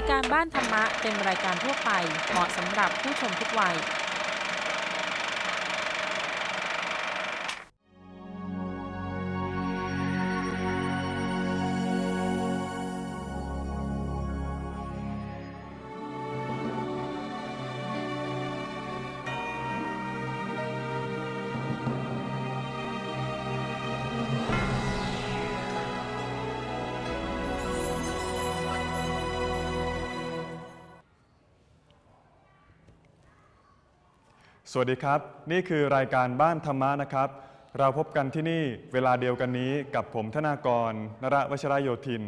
ายการบ้านธรรมะเป็นรายการทั่วไปเหมาะสำหรับผู้ชมทุกวัย สวัสดีครับ นี่คือรายการบ้านธรรมะนะครับ เราพบกันที่นี่เวลาเดียวกันนี้กับผมธนากร นระวชรโยธิน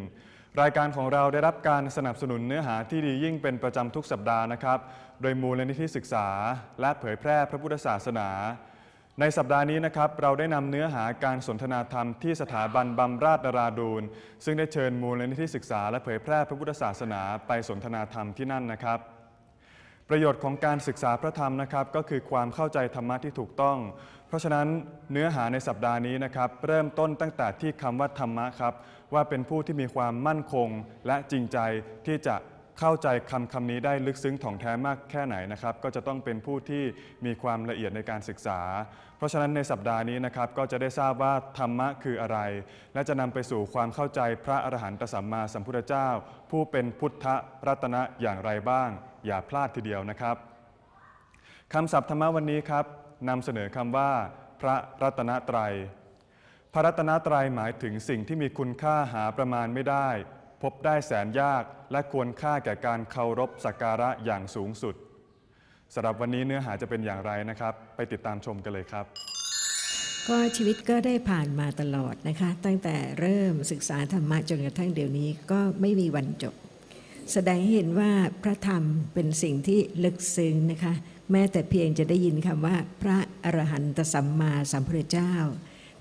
รายการของเราได้รับการสนับสนุนเนื้อหาที่ดียิ่งเป็นประจำทุกสัปดาห์นะครับ โดยมูลนิธิศึกษา และเผยแพร่พระพุทธศาสนา ในสัปดาห์นี้นะครับ เราได้นำเนื้อหาการสนทนาธรรมที่สถาบันบำราชนราดูนซึ่งได้เชิญมูลนิธิศึกษา และเผยแพร่พระพุทธศาสนา ไปสนทนาธรรมที่นั่นนะครับ ประโยชน์ของการศึกษาพระธรรมนะครับ ก็คือความเข้าใจธรรมะที่ถูกต้อง เพราะฉะนั้นเนื้อหาในสัปดาห์นี้นะครับ เริ่มต้นตั้งแต่ที่คำว่าธรรมะครับ ว่าเป็นผู้ที่มีความมั่นคงและจริงใจที่จะ เข้าใจคำคำนี้ได้ลึกซึ้งถ่องแท้มากแค่ไหนนะครับ ก็จะต้องเป็นผู้ที่มีความละเอียดในการศึกษา เพราะฉะนั้นในสัปดาห์นี้นะครับ ก็จะได้ทราบว่าธรรมะคืออะไร และจะนำไปสู่ความเข้าใจพระอรหันตสัมมาสัมพุทธเจ้า ผู้เป็นพุทธรัตนะอย่างไรบ้าง อย่าพลาดทีเดียวนะครับคำศัพท์ธรรมะวันนี้ครับนำเสนอคำว่า พระรัตนตรัยพระรัตนตรัยหมายถึงสิ่งที่มีคุณค่าหาประมาณไม่ได้ พบได้แสนยากและควรค่าแก่การเคารพสักการะอย่างสูงสุดสำหรับวันนี้เนื้อหาจะเป็นอย่างไรนะครับ ไปติดตามชมกันเลยครับ ก็ชีวิตก็ได้ผ่านมาตลอดนะคะ ตั้งแต่เริ่มศึกษาธรรมะจนกระทั่งเดี๋ยวนี้ก็ไม่มีวันจบ แสดงให้เห็นว่าพระธรรมเป็นสิ่งที่ลึกซึ้งนะคะ แม้แต่เพียงจะได้ยินคำว่า พระอรหันตสัมมาสัมพุทธเจ้า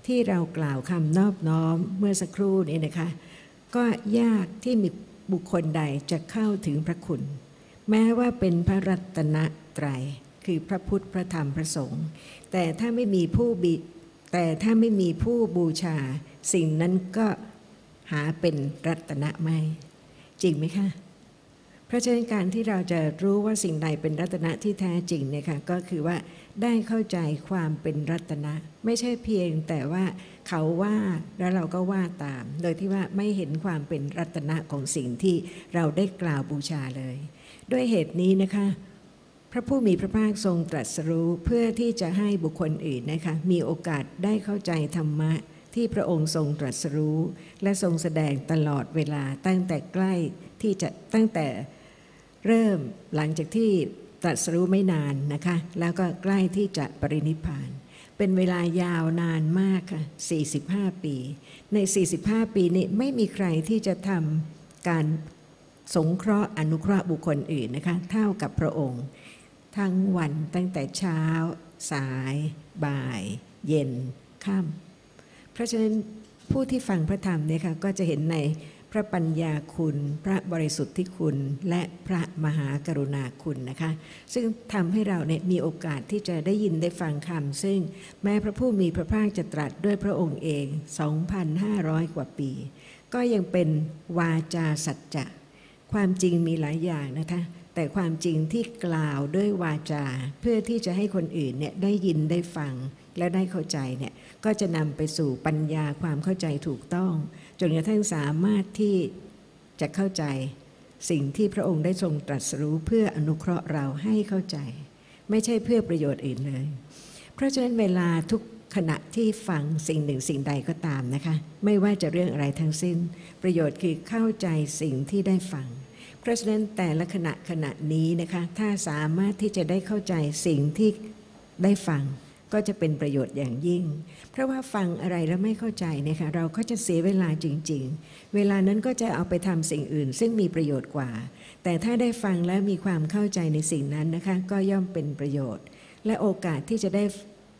ที่เรากล่าวคำนอบน้อมเมื่อสักครู่นี้นะคะ ก็ยากที่มีบุคคลใดจะเข้าถึงพระคุณ แม้ว่าเป็นพระรัตนตรัยคือพระพุทธพระธรรมพระสงฆ์แต่ถ้าไม่มีผู้บิแต่ถ้าไม่มีผู้บูชา สิ่งนั้นก็หาเป็นรัตนะไม่ จริงไหมคะ ราะฉะนั้นการที่เราจะรู้ว่าสิ่งใดเป็นรัตนะที่แท้จริงเนี่ยค่ะก็คือว่าได้เข้าใจความเป็นรัตนะ ไม่ใช่เพียงแต่ว่าเขาว่าแล้วเราก็ว่าตาม โดยที่ว่าไม่เห็นความเป็นรัตนะของสิ่งที่เราได้กล่าวบูชาเลย ด้วยเหตุนี้นะคะ พระผู้มีพระภาคทรงตรัสรู้เพื่อที่จะให้บุคคลอื่นนะคะมีโอกาสได้เข้าใจธรรมะที่พระองค์ทรงตรัสรู้ และทรงแสดงตลอดเวลาตั้งแต่ใกล้ที่จะตั้งแต่ เริ่มหลังจากที่ตรัสรู้ไม่นานนะคะ แล้วก็ใกล้ที่จะปรินิพาน เป็นเวลายาวนานมากค่ะ 45 ปี ใน 45 ปีนี้ไม่มีใครที่จะทำการสงเคราะห์อนุเคราะห์บุคคลอื่นนะคะ เท่ากับพระองค์ ทั้งวันตั้งแต่เช้า สาย บ่าย เย็น ค่ำเพราะฉะนั้นผู้ที่ฟังพระธรรมเนี่ยค่ะก็จะเห็นใน พระปัญญาคุณ พระบริสุทธิคุณ และพระมหากรุณาคุณนะคะ ซึ่งทำให้เราเนี่ยมีโอกาสที่จะได้ยินได้ฟังคำซึ่งแม้พระผู้มีพระภาคจะตรัสด้วยพระองค์เอง 2,500 กว่าปี ก็ยังเป็นวาจาสัจจะความจริงมีหลายอย่างนะคะ แต่ความจริงที่กล่าวด้วยวาจา เพื่อที่จะให้คนอื่นเนี่ยได้ยินได้ฟังและได้เข้าใจเนี่ยก็จะนำไปสู่ปัญญาความเข้าใจถูกต้อง จนกระทั่งสามารถที่จะเข้าใจสิ่งที่พระองค์ได้ทรงตรัสรู้เพื่ออนุเคราะห์เราให้เข้าใจ ไม่ใช่เพื่อประโยชน์อื่นเลย เพราะฉะนั้นเวลาทุกขณะที่ฟังสิ่งหนึ่งสิ่งใดก็ตามนะคะ ไม่ว่าจะเรื่องอะไรทั้งสิ้น ประโยชน์คือเข้าใจสิ่งที่ได้ฟัง เพราะฉะนั้นแต่ละขณะขณะนี้นะคะ ถ้าสามารถที่จะได้เข้าใจสิ่งที่ได้ฟัง ก็จะเป็นประโยชน์อย่างยิ่ง เพราะว่าฟังอะไรแล้วไม่เข้าใจนี่ยค่ะเราก็จะเสียเวลาจริง ๆ เวลานั้นก็จะเอาไปทำสิ่งอื่น ซึ่งมีประโยชน์กว่า แต่ถ้าได้ฟังแล้วมีความเข้าใจในสิ่งนั้นนะคะก็ย่อมเป็นประโยชน์ และโอกาสที่จะได้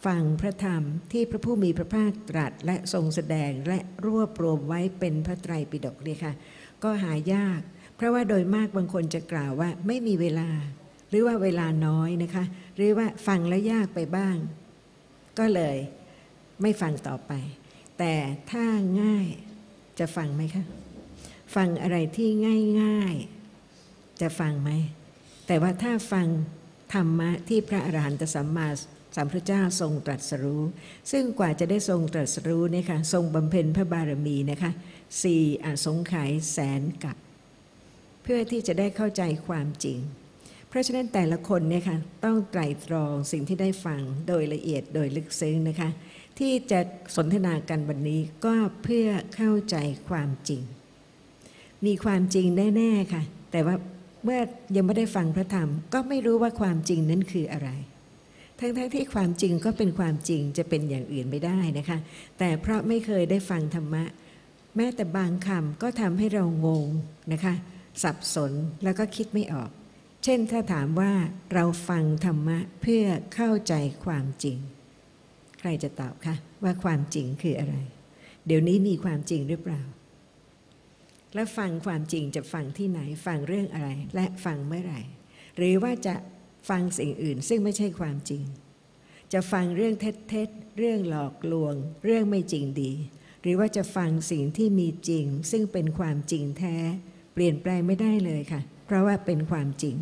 ฟังพระธรรมที่พระผู้มีพระภาคตรัสและทรงแสดงและรวบรวมไว้เป็นพระไตรปิฎกเนี่ยค่ะก็หายาก เพราะว่าโดยมากบางคนจะกล่าวว่าไม่มีเวลา หรือว่าเวลาน้อยนะคะ หรือว่าฟังแล้วยากไปบ้าง ก็เลยไม่ฟังต่อไป แต่ถ้าง่ายจะฟังไหมคะ ฟังอะไรที่ง่ายจะฟังไหม แต่ว่าถ้าฟังธรรมะที่พระอรหันตสัมมาสัมพุทธเจ้าทรงตรัสรู้ ซึ่งกว่าจะได้ทรงตรัสรู้เนี่ยค่ะทรงบำเพ็ญพระบารมีนะคะสี่อสงไขยแสนกับ เพื่อที่จะได้เข้าใจความจริง เพราะฉะนั้นแต่ละคนเนี่ยค่ะต้องไตรตรองสิ่งที่ได้ฟังโดยละเอียดโดยลึกซึ้งนะคะ ที่จะสนทนากันวันนี้ก็เพื่อเข้าใจความจริง มีความจริงแน่ๆค่ะ แต่ว่าเมื่อยังไม่ได้ฟังพระธรรม ก็ไม่รู้ว่าความจริงนั้นคืออะไร ทั้งๆทที่ความจริงก็เป็นความจริงจะเป็นอย่างอื่นไม่ได้นะคะ แต่เพราะไม่เคยได้ฟังธรรมะ แม้แต่บางคำก็ทำให้เรางงนะคะ สับสนแล้วก็คิดไม่ออก เช่นถ้าถามว่าเราฟังธรรมะเพื่อเข้าใจความจริง ใครจะตอบคะว่าความจริงคืออะไร เดี๋ยวนี้มีความจริงหรือเปล่า และฟังความจริงจะฟังที่ไหน ฟังเรื่องอะไร และฟังเมื่อไหร่ หรือว่าจะฟังสิ่งอื่นซึ่งไม่ใช่ความจริง จะฟังเรื่องเท็จๆเรื่องหลอกลวง เรื่องไม่จริงดี หรือว่าจะฟังสิ่งที่มีจริง ซึ่งเป็นความจริงแท้ เปลี่ยนแปลงไม่ได้เลยค่ะ ราะว่าเป็นความจริง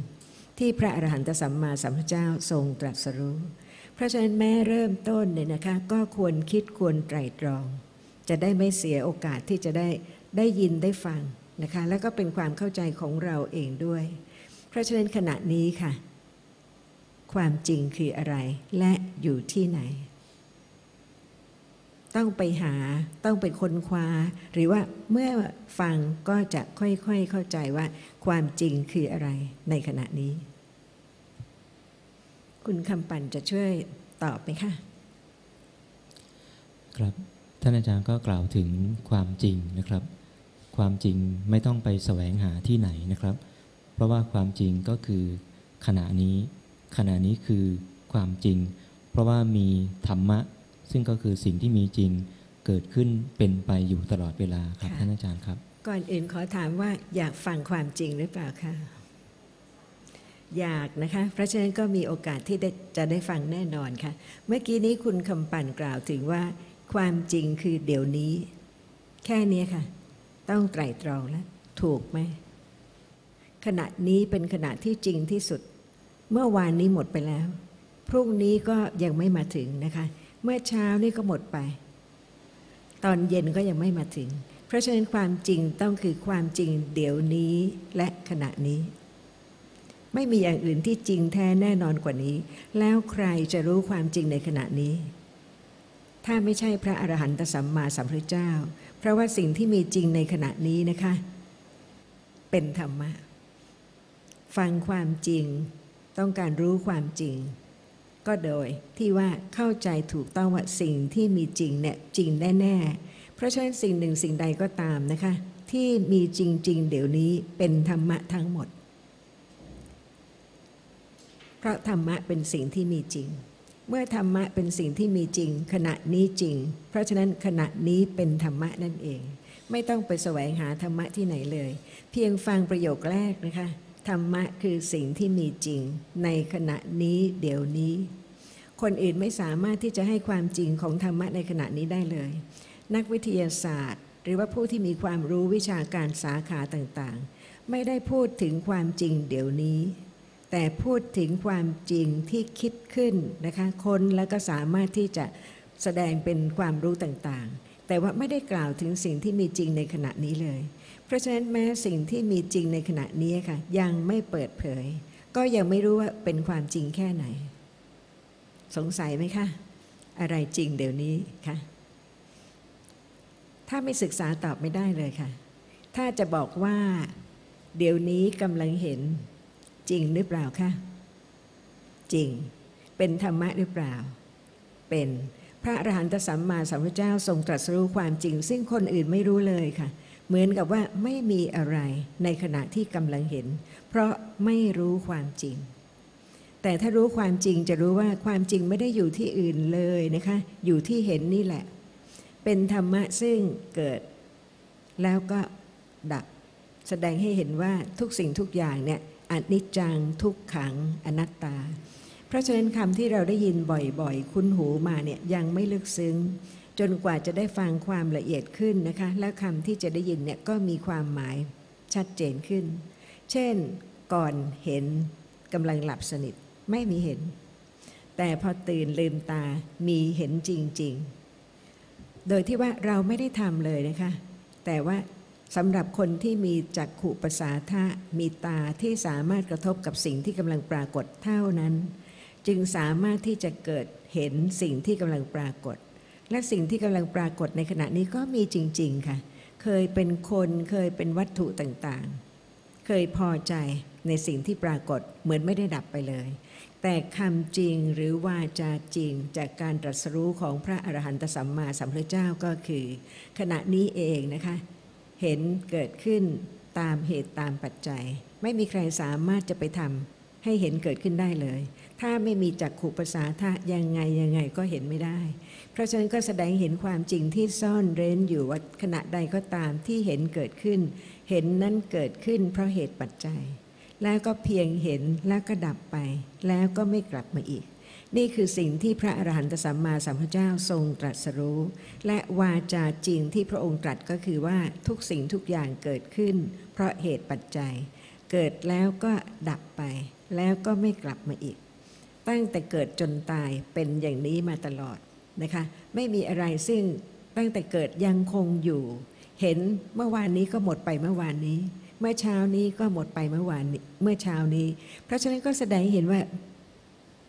ที่พระอรหันตสัมมาสัมพุทธเจ้าทรงตรัสรู้ เพราะฉะนั้นแม้เริ่มต้นเนี่ยนะคะ ก็ควรคิดควรไตรตรอง จะได้ไม่เสียโอกาสที่จะได้ได้ยินได้ฟังนะคะ แล้วก็เป็นความเข้าใจของเราเองด้วย เพราะฉะนั้นขณะนี้ค่ะ ความจริงคืออะไรและอยู่ที่ไหน ต้องไปหาต้องไปค้นคว้า หรือว่าเมื่อฟังก็จะค่อยๆ เข้าใจว่าความจริงคืออะไรในขณะนี้ คุณคำปันจะช่วยตอบไหมคะครับท่านอาจารย์ก็กล่าวถึงความจริงนะครับ ความจริงไม่ต้องไปแสวงหาที่ไหนนะครับ เพราะว่าความจริงก็คือขณะนี้ ขณะนี้คือความจริง เพราะว่ามีธรรมะ ซึ่งก็คือสิ่งที่มีจริงเกิดขึ้นเป็นไปอยู่ตลอดเวลาครับค่ะท่านอาจารย์ครับ ก่อนอื่นขอถามว่าอยากฟังความจริงหรือเปล่าคะอยากนะคะ เพราะฉะนั้นก็มีโอกาสที่ได้จะได้ฟังแน่นอนค่ะ เมื่อกี้นี้คุณคำปั่นกล่าวถึงว่า ความจริงคือเดี๋ยวนี้ แค่นี้ค่ะ ต้องไตร่ตรองแล้ว ถูกไหมขณะนี้เป็นขณะที่จริงที่สุด เมื่อวานนี้หมดไปแล้ว พรุ่งนี้ก็ยังไม่มาถึงนะคะ เมื่อเช้านี่ก็หมดไป ตอนเย็นก็ยังไม่มาถึง เพราะฉะนั้นความจริงต้องคือความจริงเดี๋ยวนี้และขณะนี้ ไม่มีอย่างอื่นที่จริงแท้แน่นอนกว่านี้ แล้วใครจะรู้ความจริงในขณะนี้ ถ้าไม่ใช่พระอรหันตสัมมาสัมพุทธเจ้า เพราะว่าสิ่งที่มีจริงในขณะนี้นะคะ เป็นธรรมะ ฟังความจริง ต้องการรู้ความจริง ก็โดยที่ว่าเข้าใจถูกต้องว่าสิ่งที่มีจริงเนี่ยจริงแน่ๆเพราะฉะนั้นสิ่งหนึ่งสิ่งใดก็ตามนะคะ ที่มีจริง ๆ เดี๋ยวนี้เป็นธรรมะทั้งหมด เพราะธรรมะเป็นสิ่งที่มีจริง เมื่อธรรมะเป็นสิ่งที่มีจริง ขณะนี้จริง เพราะฉะนั้นขณะนี้เป็นธรรมะนั่นเอง ไม่ต้องไปแสวงหาธรรมะที่ไหนเลย เพียงฟังประโยคแรกนะคะธรรมะคือสิ่งที่มีจริงในขณะนี้เดี๋ยวนี้ คนอื่นไม่สามารถที่จะให้ความจริงของธรรมะในขณะนี้ได้เลย นักวิทยาศาสตร์ หรือว่าผู้ที่มีความรู้วิชาการสาขาต่างๆ ไม่ได้พูดถึงความจริงเดี๋ยวนี้ แต่พูดถึงความจริงที่คิดขึ้นนะคะคนแล้วก็สามารถที่จะแสดงเป็นความรู้ต่างๆ แต่ว่าไม่ได้กล่าวถึงสิ่งที่มีจริงในขณะนี้เลย เพราะฉะนั้นแม้สิ่งที่มีจริงในขณะนี้ค่ะยังไม่เปิดเผย ก็ยังไม่รู้ว่าเป็นความจริงแค่ไหน สงสัยไหมคะอะไรจริงเดี๋ยวนี้คะถ้าไม่ศึกษาตอบไม่ได้เลยค่ะ ถ้าจะบอกว่า เดี๋ยวนี้กำลังเห็นจริงหรือเปล่าคะจริงเป็นธรรมะหรือเปล่า เป็นพระอรหันตสัมมาสัมพุทธเจ้าทรงตรัสรู้ความจริง ซึ่งคนอื่นไม่รู้เลยค่ะ เหมือนกับว่าไม่มีอะไรในขณะที่กำลังเห็น เพราะไม่รู้ความจริง แต่ถ้ารู้ความจริงจะรู้ว่าความจริงไม่ได้อยู่ที่อื่นเลยนะคะ อยู่ที่เห็นนี่แหละ เป็นธรรมะซึ่งเกิดแล้วก็ดับ แสดงให้เห็นว่าทุกสิ่งทุกอย่างเนี่ยอนิจจังทุกขังอนัตตา เพราะฉะนั้นคำที่เราได้ยินบ่อยๆ คุ้นหูมาเนี่ยยังไม่ลึกซึ้ง จนกว่าจะได้ฟังความละเอียดขึ้นนะคะ และคำที่จะได้ยินเนี่ยก็มีความหมายชัดเจนขึ้น เช่น ก่อนเห็นกำลังหลับสนิท ไม่มีเห็น แต่พอตื่นลืมตามีเห็นจริง ๆ โดยที่ว่าเราไม่ได้ทำเลยนะคะ แต่ว่าสำหรับคนที่มีจักขุประสาทะมีตาที่สามารถกระทบกับสิ่งที่กำลังปรากฏเท่านั้น จึงสามารถที่จะเกิดเห็นสิ่งที่กำลังปรากฏ และสิ่งที่กำลังปรากฏในขณะนี้ก็มีจริง ๆ ค่ะ เคยเป็นคนเคยเป็นวัตถุต่างๆ เคยพอใจในสิ่งที่ปรากฏเหมือนไม่ได้ดับไปเลย แต่คำจริงหรือวาจาจริงจากการตรัสรู้ของพระอรหันตสัมมาสัมพุทธเจ้าก็คือ ขณะนี้เองนะคะ เห็นเกิดขึ้นตามเหตุตามปัจจัย ไม่มีใครสามารถจะไปทำให้เห็นเกิดขึ้นได้เลย ถ้าไม่มีจักขุภาษาทะยังไงยังไงก็เห็นไม่ได้ เพราะฉะนั้นก็แสดงเห็นความจริงที่ซ่อนเร้นอยู่ว่าขณะใดก็ตามที่เห็นเกิดขึ้น เห็นนั้นเกิดขึ้นเพราะเหตุปัจจัย แล้วก็เพียงเห็นแล้วก็ดับไป แล้วก็ไม่กลับมาอีก นี่คือสิ่งที่พระอรหันตสัมมาสัมพุทธเจ้าทรงตรัสรู้ และวาจาจริงที่พระองค์ตรัสก็คือว่าทุกสิ่งทุกอย่างเกิดขึ้น เพราะเหตุปัจจัย เกิดแล้วก็ดับไป แล้วก็ไม่กลับมาอีก ตั้งแต่เกิดจนตายเป็นอย่างนี้มาตลอดนะคะไม่มีอะไรซึ่งตั้งแต่เกิดยังคงอยู่ เห็นเมื่อวานนี้ก็หมดไปเมื่อวานนี้ เมื่อเช้านี้ก็หมดไปเมื่อวานเมื่อเช้านี้ เพราะฉะนั้นก็แสดงให้เห็นว่า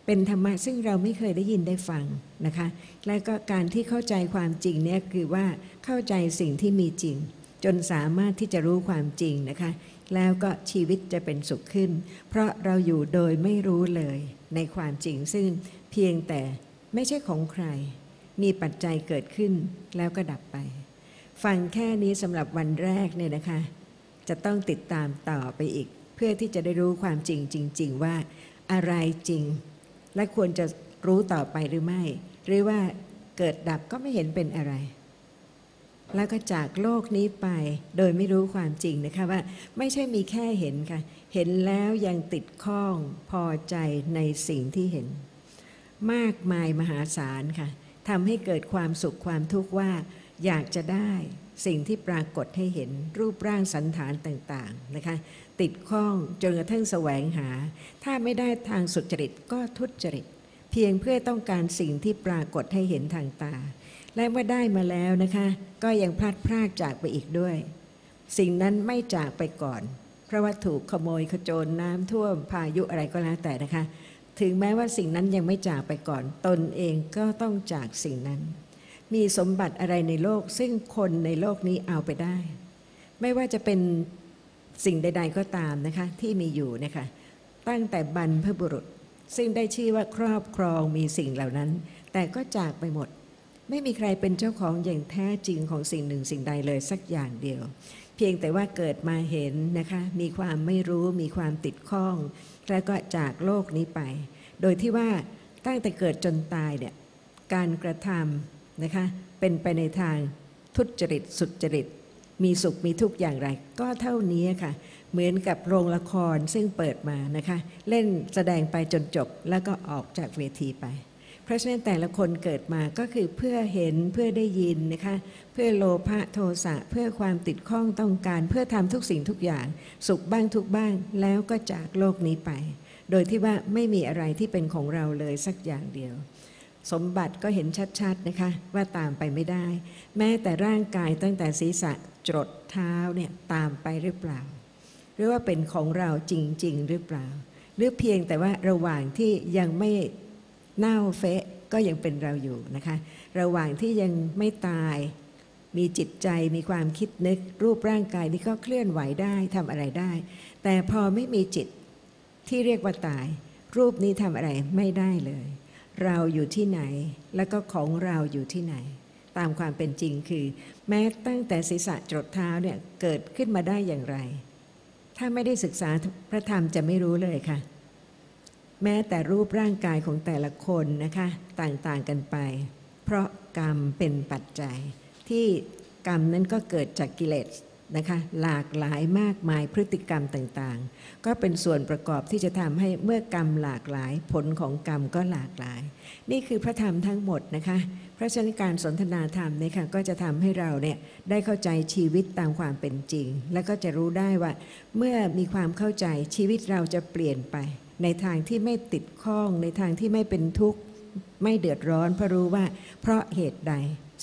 เป็นธรรมะซึ่งเราไม่เคยได้ยินได้ฟังนะคะ และก็การที่เข้าใจความจริงเนี่ยคือว่าเข้าใจสิ่งที่มีจริง จนสามารถที่จะรู้ความจริงนะคะ แล้วก็ชีวิตจะเป็นสุขขึ้น เพราะเราอยู่โดยไม่รู้เลยในความจริงซึ่งเพียงแต่ไม่ใช่ของใคร มีปัจจัยเกิดขึ้นแล้วก็ดับไป ฟังแค่นี้สำหรับวันแรกเนี่ยนะคะ จะต้องติดตามต่อไปอีก เพื่อที่จะได้รู้ความจริงจริง ๆ ว่าอะไรจริง และควรจะรู้ต่อไปหรือไม่ หรือว่าเกิดดับก็ไม่เห็นเป็นอะไร แล้วก็จากโลกนี้ไปโดยไม่รู้ความจริงนะคะว่า ไม่ใช่มีแค่เห็นค่ะ เห็นแล้วยังติดข้องพอใจในสิ่งที่เห็น มากมายมหาศาลค่ะทำให้เกิดความสุขความทุกข์ว่าอยากจะได้ สิ่งที่ปรากฏให้เห็นรูปร่างสันฐานต่างๆนะคะติดข้องจนกระทั่งแสวงหา ถ้าไม่ได้ทางสุจริตก็ทุจริต เพียงเพื่อต้องการสิ่งที่ปรากฏให้เห็นทางตา และเมื่อได้มาแล้วนะคะ ก็ยังพลัดพรากจากไปอีกด้วย สิ่งนั้นไม่จากไปก่อน เพราะว่าถูกขโมยขโจรน้ำท่วมพายุอะไรก็แล้วแต่นะคะ ถึงแม้ว่าสิ่งนั้นยังไม่จากไปก่อน ตนเองก็ต้องจากสิ่งนั้น มีสมบัติอะไรในโลก ซึ่งคนในโลกนี้เอาไปได้ ไม่ว่าจะเป็นสิ่งใด ๆก็ตามนะคะที่มีอยู่นะคะตั้งแต่บรรพบุรุษ ซึ่งได้ชื่อว่าครอบครองมีสิ่งเหล่านั้น แต่ก็จากไปหมด ไม่มีใครเป็นเจ้าของอย่างแท้จริงของสิ่งหนึ่งสิ่งใดเลยสักอย่างเดียว เพียงแต่ว่าเกิดมาเห็นนะคะมีความไม่รู้มีความติดข้อง แล้วก็จากโลกนี้ไป โดยที่ว่าตั้งแต่เกิดจนตายเนี่ยการกระทำ นะคะเป็นไปในทางทุจริตสุจริต มีสุขมีทุกข์อย่างไร ก็เท่านี้ค่ะ เหมือนกับโรงละครซึ่งเปิดมานะคะเล่นแสดงไปจนจบแล้วก็ออกจากเวทีไป เพราะฉะนั้นแต่ละคนเกิดมาก็คือเพื่อเห็นเพื่อได้ยินนะคะเพื่อโลภะโทสะเพื่อความติดข้องต้องการ เพื่อทำทุกสิ่งทุกอย่าง สุขบ้างทุกบ้างแล้วก็จากโลกนี้ไป โดยที่ว่าไม่มีอะไรที่เป็นของเราเลยสักอย่างเดียว สมบัติก็เห็นชัดๆนะคะว่าตามไปไม่ได้ แม้แต่ร่างกายตั้งแต่ศีรษะจรดเท้าเนี่ยตามไปหรือเปล่า หรือว่าเป็นของเราจริง ๆ หรือเปล่า หรือเพียงแต่ว่าระหว่างที่ยังไม่เน่าเฟะก็ยังเป็นเราอยู่นะคะ ระหว่างที่ยังไม่ตาย มีจิตใจมีความคิดนึก รูปร่างกายนี่ก็เคลื่อนไหวได้ทำอะไรได้ แต่พอไม่มีจิตที่เรียกว่าตาย รูปนี้ทำอะไรไม่ได้เลย เราอยู่ที่ไหน แล้วก็ของเราอยู่ที่ไหน ตามความเป็นจริงคือ แม้ตั้งแต่ศีรษะจรดเท้าเนี่ยเกิดขึ้นมาได้อย่างไร ถ้าไม่ได้ศึกษาพระธรรมจะไม่รู้เลยค่ะ แม้แต่รูปร่างกายของแต่ละคนนะคะ ต่างๆกันไป เพราะกรรมเป็นปัจจัย ที่กรรมนั้นก็เกิดจากกิเลส นะคะหลากหลายมากมายพฤติกรรมต่างๆ ก็เป็นส่วนประกอบที่จะทำให้เมื่อกรรมหลากหลายผลของกรรมก็หลากหลาย นี่คือพระธรรมทั้งหมดนะคะเพราะฉะนั้นการสนทนาธรรมเนี่ยค่ะก็จะทำให้เราเนี่ยได้เข้าใจชีวิตตามความเป็นจริง และก็จะรู้ได้ว่า เมื่อมีความเข้าใจชีวิตเราจะเปลี่ยนไป ในทางที่ไม่ติดข้อง ในทางที่ไม่เป็นทุกข์ไม่เดือดร้อนเพราะรู้ว่า เพราะเหตุใด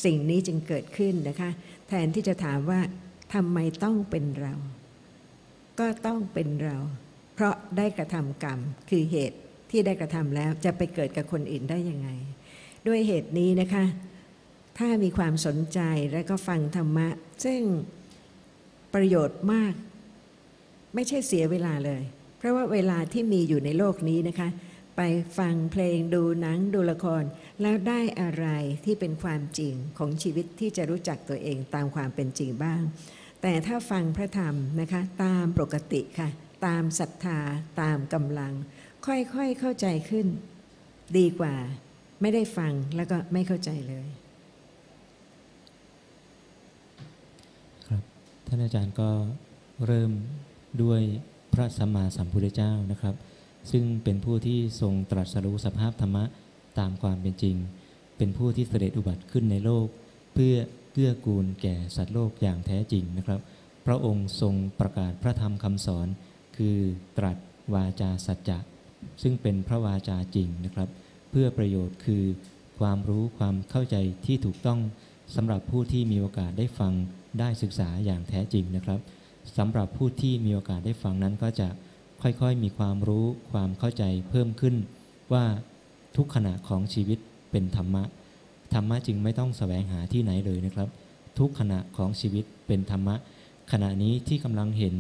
สิ่งนี้จึงเกิดขึ้นนะคะ แทนที่จะถามว่า ทำไมต้องเป็นเรา ก็ต้องเป็นเรา เพราะได้กระทำกรรม คือเหตุที่ได้กระทำแล้วจะไปเกิดกับคนอื่นได้ยังไง ด้วยเหตุนี้นะคะ ถ้ามีความสนใจและก็ฟังธรรมะ ซึ่งประโยชน์มาก ไม่ใช่เสียเวลาเลย เพราะว่าเวลาที่มีอยู่ในโลกนี้นะคะ ไปฟังเพลงดูหนังดูละคร แล้วได้อะไรที่เป็นความจริงของชีวิตที่จะรู้จักตัวเองตามความเป็นจริงบ้าง แต่ถ้าฟังพระธรรมนะคะตามปกติค่ะ ตามศรัทธาตามกำลัง ค่อยๆเข้าใจขึ้น ดีกว่า ไม่ได้ฟังแล้วก็ไม่เข้าใจเลย ครับท่านอาจารย์ก็เริ่มด้วยพระสัมมาสัมพุทธเจ้านะครับ ซึ่งเป็นผู้ที่ทรงตรัสรู้สภาพธรรมะตามความเป็นจริง เป็นผู้ที่เสด็จอุบัติขึ้นในโลก เพื่อ กื้อกูลแก่สัตว์โลกอย่างแท้จริงนะครับ พระองค์ทรงประกาศพระธรรมคำสอน คือตรัสวาจาสัจจะ ซึ่งเป็นพระวาจาจริงนะครับ เพื่อประโยชน์คือความรู้ความเข้าใจที่ถูกต้องสำหรับผู้ที่มีโอกาสได้ฟังได้ศึกษาอย่างแท้จริงนะครับสำหรับผู้ที่มีโอกาสได้ฟังนั้นก็จะค่อยๆ มีความรู้ความเข้าใจเพิ่มขึ้นว่าทุกขณะของชีวิตเป็นธรรมะ ธรรมะจึงไม่ต้องแสวงหาที่ไหนเลยนะครับ ทุกขณะของชีวิตเป็นธรรมะ ขณะนี้ที่กำลังเห็น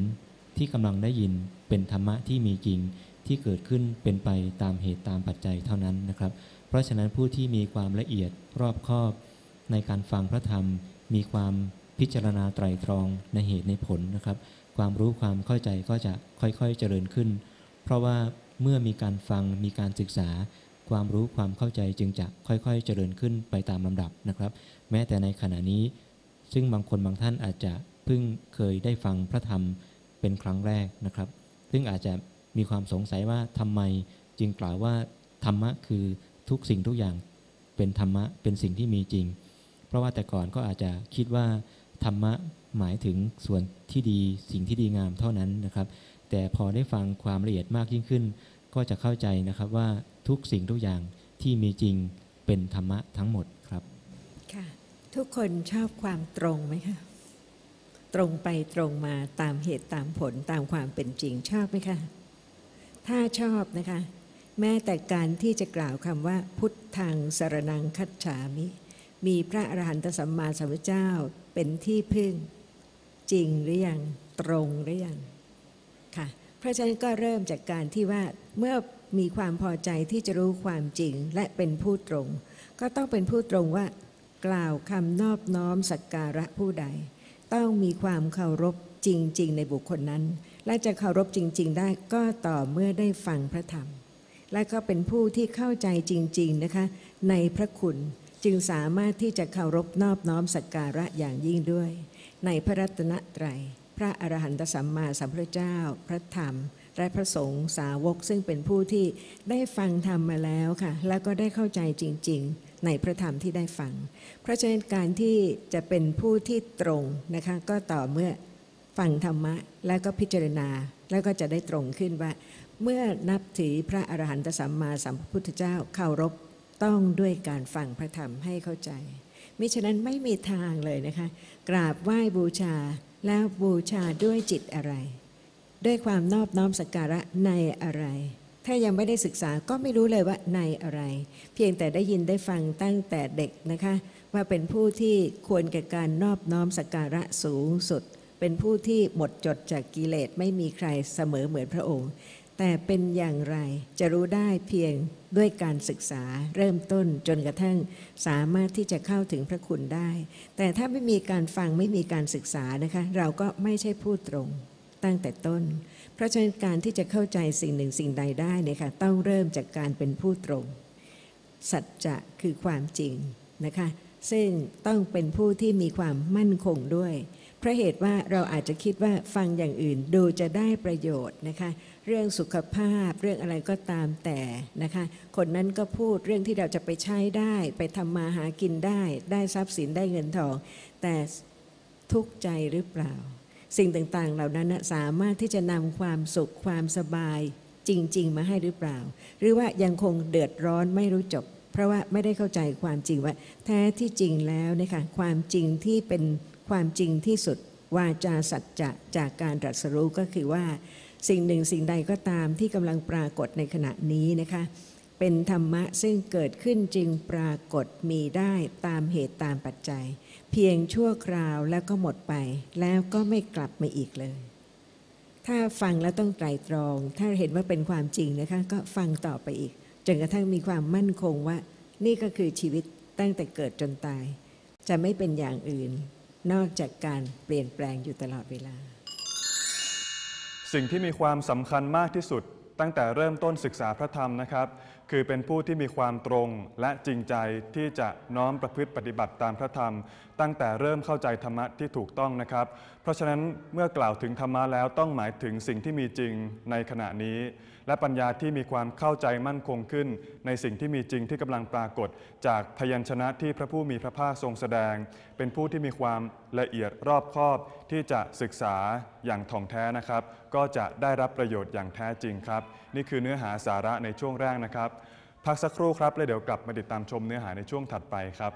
ที่กำลังได้ยินเป็นธรรมะที่มีจริงที่เกิดขึ้นเป็นไปตามเหตุตามปัจจัยเท่านั้นนะครับ เพราะฉะนั้นผู้ที่มีความละเอียดรอบคอบ ในการฟังพระธรรม มีความพิจารณาไตรตรองในเหตุในผลนะครับ ความรู้ความเข้าใจก็จะค่อยๆเจริญขึ้น เพราะว่าเมื่อมีการฟังมีการศึกษา ความรู้ความเข้าใจจึงจะค่อยๆ เจริญขึ้นไปตามลำดับนะครับ แม้แต่ในขณะนี้ ซึ่งบางคนบางท่านอาจจะเพิ่งเคยได้ฟังพระธรรมเป็นครั้งแรกนะครับ ซึ่งอาจจะมีความสงสัยว่าทำไมจึงกล่าวว่าธรรมะคือทุกสิ่งทุกอย่างเป็นธรรมะเป็นสิ่งที่มีจริง เพราะว่าแต่ก่อนก็อาจจะคิดว่าธรรมะหมายถึงส่วนที่ดีสิ่งที่ดีงามเท่านั้นนะครับ แต่พอได้ฟังความละเอียดมากยิ่งขึ้น ก็จะเข้าใจนะครับว่า ทุกสิ่งทุกอย่างที่มีจริงเป็นธรรมะทั้งหมดครับ ค่ะ ทุกคนชอบความตรงไหมคะ ตรงไปตรงมาตามเหตุตามผลตามความเป็นจริงชอบไหมคะ ถ้าชอบนะคะ แม้แต่การที่จะกล่าวคำว่า พุทธังสรนังคัจฉามิ มีพระอรหันตสัมมาสัมพุทธเจ้าเป็นที่พึ่งจริงหรือยังตรงหรือยังค่ะเพราะฉะนั้นก็เริ่มจากการที่ว่าเมื่อ มีความพอใจที่จะรู้ความจริงและเป็นผู้ตรง ก็ต้องเป็นผู้ตรงว่า กล่าวคำนอบน้อมสักการะผู้ใด ต้องมีความเคารพจริง ๆ ในบุคคลนั้น และจะเคารพจริง ๆ ได้ก็ต่อเมื่อได้ฟังพระธรรม และก็เป็นผู้ที่เข้าใจจริง ๆ นะคะ ในพระคุณจึงสามารถที่จะเคารพนอบน้อมสักการะอย่างยิ่งด้วย ในพระรัตนตรัยพระอรหันตสัมมาสัมพุทธเจ้า พระธรรม และพระสงฆ์สาวกซึ่งเป็นผู้ที่ได้ฟังธรรมมาแล้วค่ะ แล้วก็ได้เข้าใจจริง ๆ ในพระธรรมที่ได้ฟัง เพราะฉะนั้นการที่จะเป็นผู้ที่ตรงนะคะก็ต่อเมื่อฟังธรรมะแล้วก็พิจารณาแล้วก็จะได้ตรงขึ้นว่า เมื่อนับถือพระอรหันตสัมมาสัมพุทธเจ้าเคารพต้องด้วยการฟังพระธรรมให้เข้าใจมิฉะนั้นไม่มีทางเลยนะคะ กราบไหว้บูชาแล้วบูชาด้วยจิตอะไร ด้วยความนอบน้อมสักการะในอะไร ถ้ายังไม่ได้ศึกษาก็ไม่รู้เลยว่าในอะไร เพียงแต่ได้ยินได้ฟังตั้งแต่เด็กนะคะ ว่าเป็นผู้ที่ควรแก่การนอบน้อมสักการะสูงสุด เป็นผู้ที่หมดจดจากกิเลสไม่มีใครเสมอเหมือนพระองค์ แต่เป็นอย่างไรจะรู้ได้เพียงด้วยการศึกษาเริ่มต้นจนกระทั่งสามารถที่จะเข้าถึงพระคุณได้ แต่ถ้าไม่มีการฟังไม่มีการศึกษานะคะ เราก็ไม่ใช่ผู้ตรง ตั้งแต่ต้น เพราะฉะนั้นการที่จะเข้าใจสิ่งหนึ่งสิ่งใดได้เนี่ยค่ะต้องเริ่มจากการเป็นผู้ตรง สัจจะคือความจริงนะคะซึ่งต้องเป็นผู้ที่มีความมั่นคงด้วย เพราะเหตุว่าเราอาจจะคิดว่าฟังอย่างอื่นดูจะได้ประโยชน์นะคะเรื่องสุขภาพเรื่องอะไรก็ตามแต่นะคะคนนั้นก็พูดเรื่องที่เราจะไปใช้ได้ ไปทำมาหากินได้ ได้ทรัพย์สินได้เงินทอง แต่ทุกใจหรือเปล่า สิ่งต่างๆ เหล่านั้นสามารถที่จะนำความสุขความสบายจริง ๆ มาให้หรือเปล่า หรือว่ายังคงเดือดร้อนไม่รู้จบ เพราะว่าไม่ได้เข้าใจความจริงว่า แท้ที่จริงแล้วนะคะความจริงที่เป็นความจริงที่สุดวาจาสัจจะจากการตรัสรู้ก็คือว่า สิ่งหนึ่งสิ่งใดก็ตามที่กำลังปรากฏในขณะนี้นะคะเป็นธรรมะซึ่งเกิดขึ้นจึงปรากฏมีได้ตามเหตุตามปัจจัย เพียงชั่วคราวแล้วก็หมดไป แล้วก็ไม่กลับมาอีกเลย ถ้าฟังแล้วต้องไตรตรอง ถ้าเห็นว่าเป็นความจริงนะคะ ก็ฟังต่อไปอีก จนกระทั่งมีความมั่นคงว่า นี่ก็คือชีวิตตั้งแต่เกิดจนตาย จะไม่เป็นอย่างอื่น นอกจากการเปลี่ยนแปลงอยู่ตลอดเวลา สิ่งที่มีความสำคัญมากที่สุดตั้งแต่เริ่มต้นศึกษาพระธรรมนะครับ คือเป็นผู้ที่มีความตรงและจริงใจที่จะน้อมประพฤติปฏิบัติตามพระธรรม ตั้งแต่เริ่มเข้าใจธรรมะที่ถูกต้องนะครับ เพราะฉะนั้นเมื่อกล่าวถึงธรรมะแล้วต้องหมายถึงสิ่งที่มีจริงในขณะนี้ และปัญญาที่มีความเข้าใจมั่นคงขึ้น ในสิ่งที่มีจริงที่กำลังปรากฏ จากพยัญชนะที่พระผู้มีพระภาคทรงแสดง เป็นผู้ที่มีความละเอียดรอบคอบที่จะศึกษาอย่างถ่องแท้นะครับ ก็จะได้รับประโยชน์อย่างแท้จริงครับ นี่คือเนื้อหาสาระในช่วงแรกนะครับ พักสักครู่ครับแล้วเดี๋ยวกลับมาติดตามชมเนื้อหาในช่วงถัดไปครับ